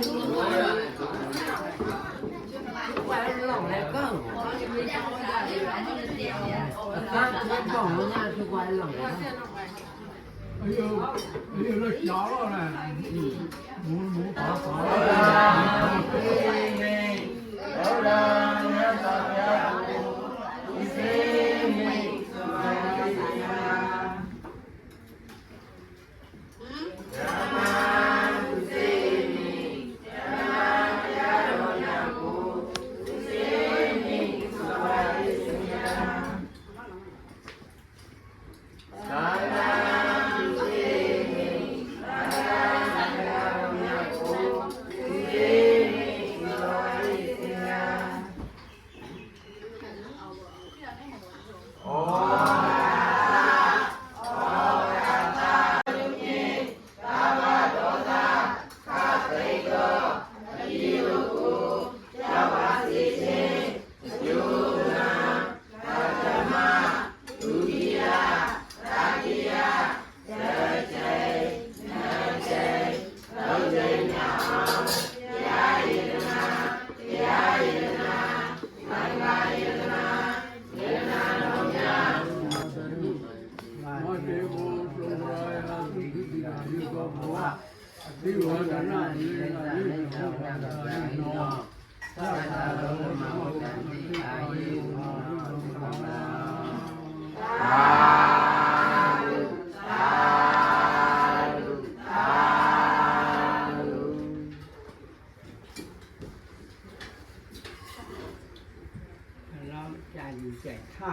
哎呦，哎呦，那瞎了嘞！嗯，木木发了。 วิลมาจะอยู่แจกข้า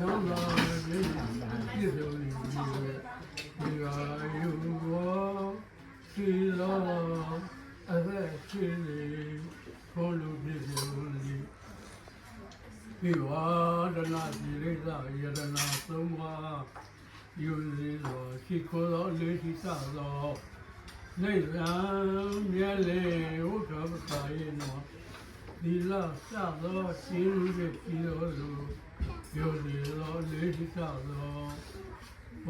သုံးတော်ပြည့်စုံသည်ဒီရာယုဘောစီလောအသက်ရှင်သည်ခေါ်လူပြည့်စုံသည်ဒီဝါဒနာဒီရိသယရနာသုံးပါးယုံစည်သောရှိခိုးသောလေးရှိသောနေရန်မြဲလေဥဒ္ဓမသာယေနောဒီလစသောရှင်ဖြစ်ပြီးသော Yo diro, di xixa do,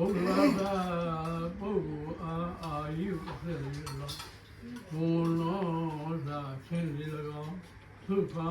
oxa da, ovo a, a yu xedi do, oloxa xendi do, tofa.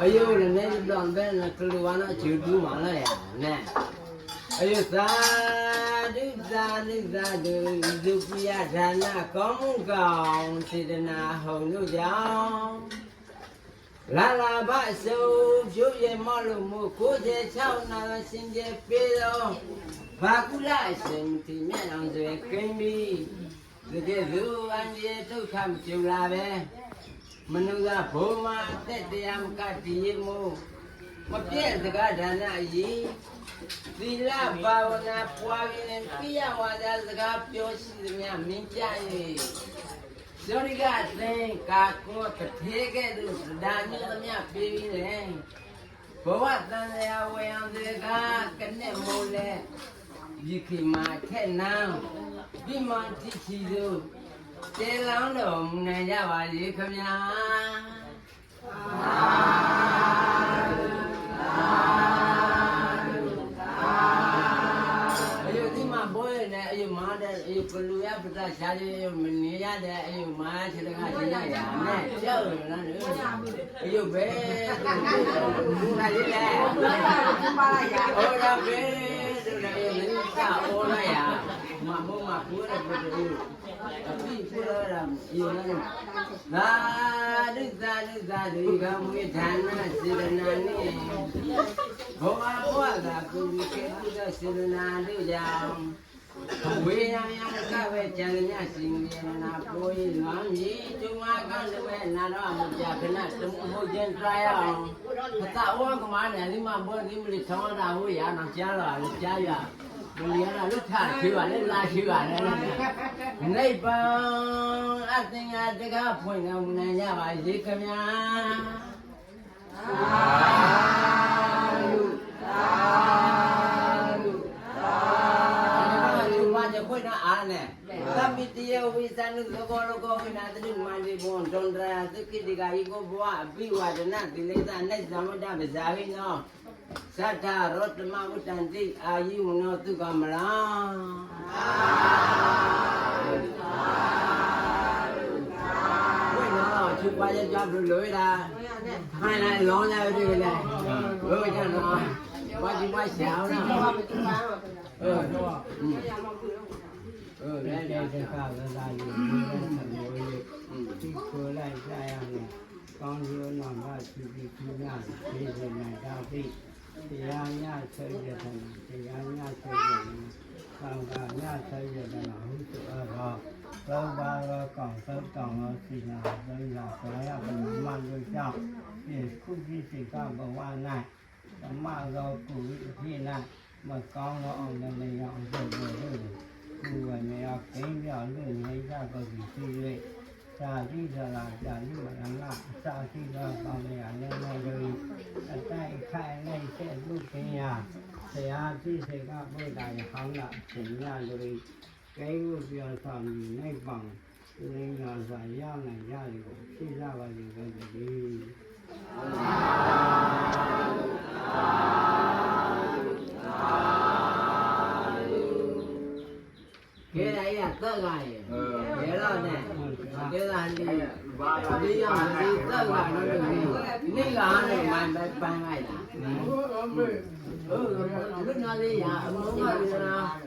ಅಯ್ಯೋ ನೆನೆ ಅಂದ್ರೆ ನಕ್ಕಲು ವಾನ ಚಿಡು ಮಾಲಯ ನೇ ಅಯ್ಯೋ ಸಾದು သာနုသာသူဒုတိယဒါနကောင်းမှုကောင်းစေတနာဟုံတို့ကြောင့်လာလာဘအစုံပြုတ်ရမလို့မို့96နာစင်ကြပြေတော့ဘာကုလအရှင်ဒီမြတ်အောင်စွဲကိမ့်ပြီးတကယ်သူအန်ရဲ့ဒုက္ခမကြုံလာပဲမနုကဘုံမှာတက်တရားမကတည်ရမို့မပြည့်စကားဒါနအကြီး သီလဘာဝနာပွားရင်းပြရဝါဒစကားပြောရှိသမျှမင်းကြ၍ဇောရိကသင်ကာကောတထေကဲ့သို့ဒါမျိုးသမျှပြေးပြီးလေဘဝတန်ရာဝေယံစကားကနဲ့မိုးလဲဒီခိမာထက်နံဒီမန်တိချီတို့ကျေလောင်းတော်မူနိုင်ကြပါလေခင်ဗျာအ ကလူရပဒရှားရမနေရတဲ့အယုမားချက်ကတင်ရရနဲ့ကြောက်ရလားလေအယုပဲဘူလာလေးလေဟောရပဲဆိုလည်းမင်းကဟောလာရမမမပူရပဒူအပိပူရရယုလည်းသာဒုသာဒုသာဒုကမွေဌာနစေရနာနေဘောမဘောသာကုဝိကေတုဒစေရနာတို့ကြောင့် ဝေယံယံကပဲကျန်ညရှင်ရနာပိုးရလွမ်းမြေကျုံမကံတဝဲနာတော့မပြခဏတမှုဟုတ်ခြင်းတရားရအောင်သတဝကမနဲ့ဒီမှာဘောဒီမလေးဆောင်းတာဟိုရအောင်ကြားလာလို့ကြားရဘုရားကလွတ်ထရှိပါလေလာရှိပါလေနိဗ္ဗာန်အသင်္ဃာတကားဖွင့်တော်မူနိုင်ကြပါစေခင်ဗျာဘာ နဲ့သဗ္ဗတယဝိသနုလောကလောကဝိနာတိမန္တိဘုံဒွန်ဒရာသကိတိကာယိကိုဘဝအပိဝဒနာတိလေသနိုင်သမတပဇာဟိနောသတ္တရောတမဝတ္တန်တိအာယိဝနောသူကမလာသာဓုသာဓုသာဝိနောချူပါရဲ့ကြောင့်လွယ်တာခိုင်းလိုက်လောင်းလိုက်ပြီလေဘယ်ကံတော့ဘာဒီမရှာအောင်လားဟုတ်ပါဘူး con yêu nằm ba chú bị chú nhà đi về này cao đi thì anh nhà chơi về thành thì anh nhà chơi về còn cả nhà chơi về thành không chịu ở họ lâu ba lo còn sớm còn ở thì là đây là cái là mình mang đôi chồng để cũng đi thì cao bằng hoa này mà rồi cũng thì này mà con nó ông này này ông rồi သူအားတော့သောဘာရောကောင်းသောတောင်းလို့စီနာဘယ်လာဆရာဘယ်မှမလို့ကြောက်ဒီခုကြီးစိတ်ကဘဝ၌ဓမ္မရောကုဝိအဖြစ်၌မကောင်းတော့အောင်လည်းရအောင်ဆိုလို့ကုဝနေရကင်းပြလို့နေကြတော့ဒီစီလေးသာတိသရာဇာယုရဏအစာတိသောကောင်းမြတ်လည်းလည်းတို့အတိုက်ခိုင်လိုက်တဲ့လူပင်ယာဆရာတိစေကဘုရားရဟောင်းလာရှင်ရတို့ကဲကိုပြောဆောင်ပြီးနိုင်ပောင်ရင်းရောစာရနိုင်ရတယ်ကိုဖြည့်လာပါလိမ့်မယ်ဒီကဲ dơ lại thế là nè thế là đi đi dòng đi dơ lại nó được đi đi là này mà bay bay ngày là lúc nó đi à muốn nó đi nào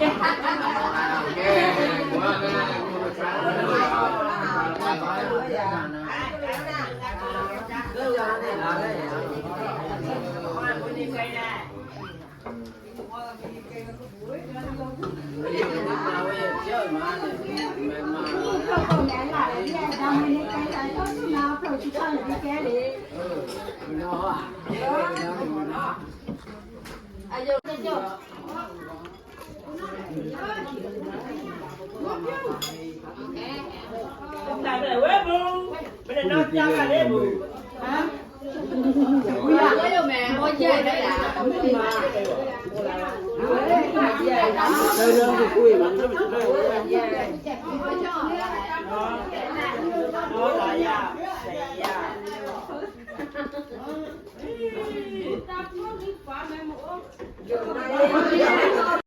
Hãy subscribe cho kênh Ghiền Mì Gõ Để không bỏ lỡ những video hấp dẫn ကြောက်မှာလေမမတော့ပုံရလာတယ်ဒီ 我有，我没，我姐在呀，我的妈！我的妈！来来来，来来来，我姐。